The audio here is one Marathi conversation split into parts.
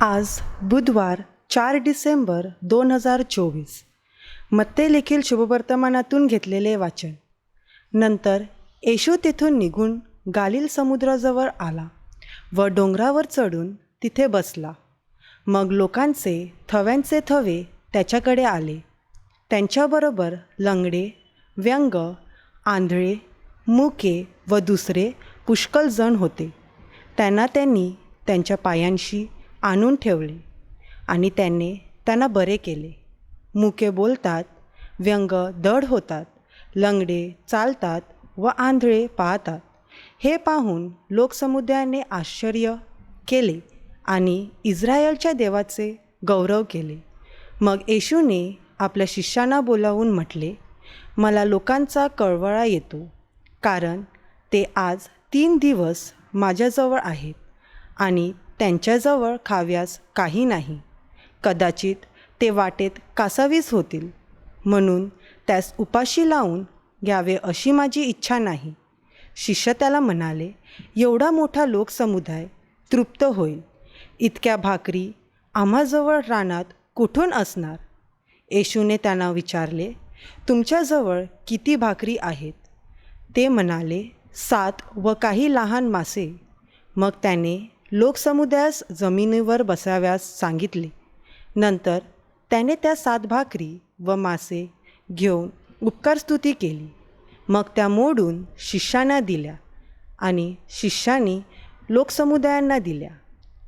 आज बुधवार चार डिसेंबर दोन हजार चोवीस. मत्तेलेखील शुभवर्तमानातून घेतलेले वाचन. नंतर येशू तेथून निघून गालिल समुद्राजवळ आला व डोंगरावर चढून तिथे बसला. मग लोकांचे थव्यांचे थवे त्याच्याकडे आले. त्यांच्याबरोबर लंगडे व्यंग आंधळे मुके व दुसरे पुष्कळ जण होते. त्यांना त्यांनी त्यांच्या पायांशी आणून ठेवले आणि त्याने त्यांना बरे केले. मुके बोलतात व्यंग दड होतात लंगडे चालतात व आंधळे पाहतात. हे पाहून लोकसमुदायाने आश्चर्य केले आणि इस्रायलच्या देवाचे गौरव केले. मग येशूने आपल्या शिष्यांना बोलावून म्हटले मला लोकांचा कळवळा येतो कारण ते आज तीन दिवस माझ्याजवळ आहेत आणि त्यांच्याजवळ खाव्यास काही नाही. कदाचित ते वाटेत कासावीस होतील. म्हणून त्यास उपाशी लावून घ्यावे अशी माझी इच्छा नाही. शिष्य त्याला म्हणाले एवढा मोठा लोकसमुदाय तृप्त होईल. इतक्या भाकरी आम्हाजवळ रानात कुठून असणार? येशूने त्यांना विचारले तुमच्याजवळ किती भाकरी आहेत? ते म्हणाले सात व काही लहान मासे. मग त्याने लोकसमुदायास जमिनीवर बसाव्यास सांगितले. नंतर त्याने त्या सात भाकरी व मासे घेऊन उपकारस्तुती केली. मग त्या मोडून शिष्यांना दिल्या आणि शिष्यांनी लोकसमुदायांना दिल्या.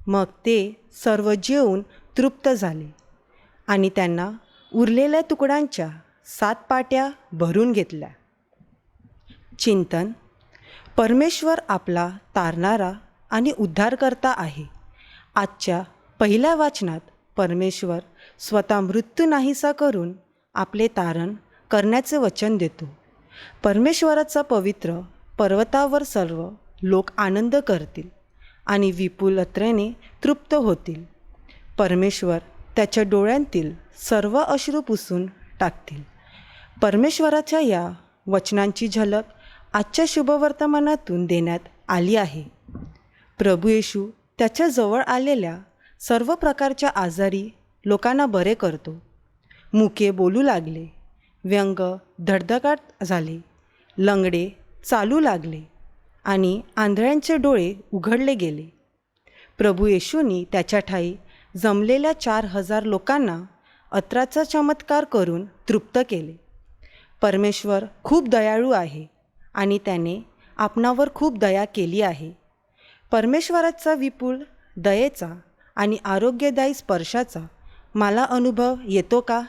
मग ते सर्व जेवून तृप्त झाले आणि त्यांना उरलेल्या तुकड्यांच्या सात पाट्या भरून घेतल्या. चिंतन परमेश्वर आपला तारणारा आणि उद्धारकर्ता आहे. आजच्या पहिल्या वाचनात परमेश्वर स्वतः मृत्यू नाहीसा करून आपले तारण करण्याचे वचन देतो. परमेश्वराचा पवित्र पर्वतावर सर्व लोक आनंद करतील आणि विपुल अत्रेने तृप्त होतील. परमेश्वर त्याच्या डोळ्यांतील सर्व अश्रू पुसून टाकतील. परमेश्वराच्या या वचनांची झलक आजच्या शुभवर्तमानातून देण्यात आली आहे. प्रभू येशू त्याच्याजवळ आलेल्या सर्व प्रकारच्या आजारी लोकांना बरे करतो. मुके बोलू लागले. व्यंग धडधकाट झाले. लंगडे चालू लागले आणि आंधळ्यांचे डोळे उघडले गेले. प्रभू येशूंनी त्याच्या ठाई जमलेल्या चार हजार लोकांना अत्राचा चमत्कार करून तृप्त केले. परमेश्वर खूप दयाळू आहे आणि त्याने आपणावर खूप दया केली आहे. परमेश्वराचा विपुल दयेचा आणि आरोग्यदायी स्पर्शाचा मला अनुभव येतो का?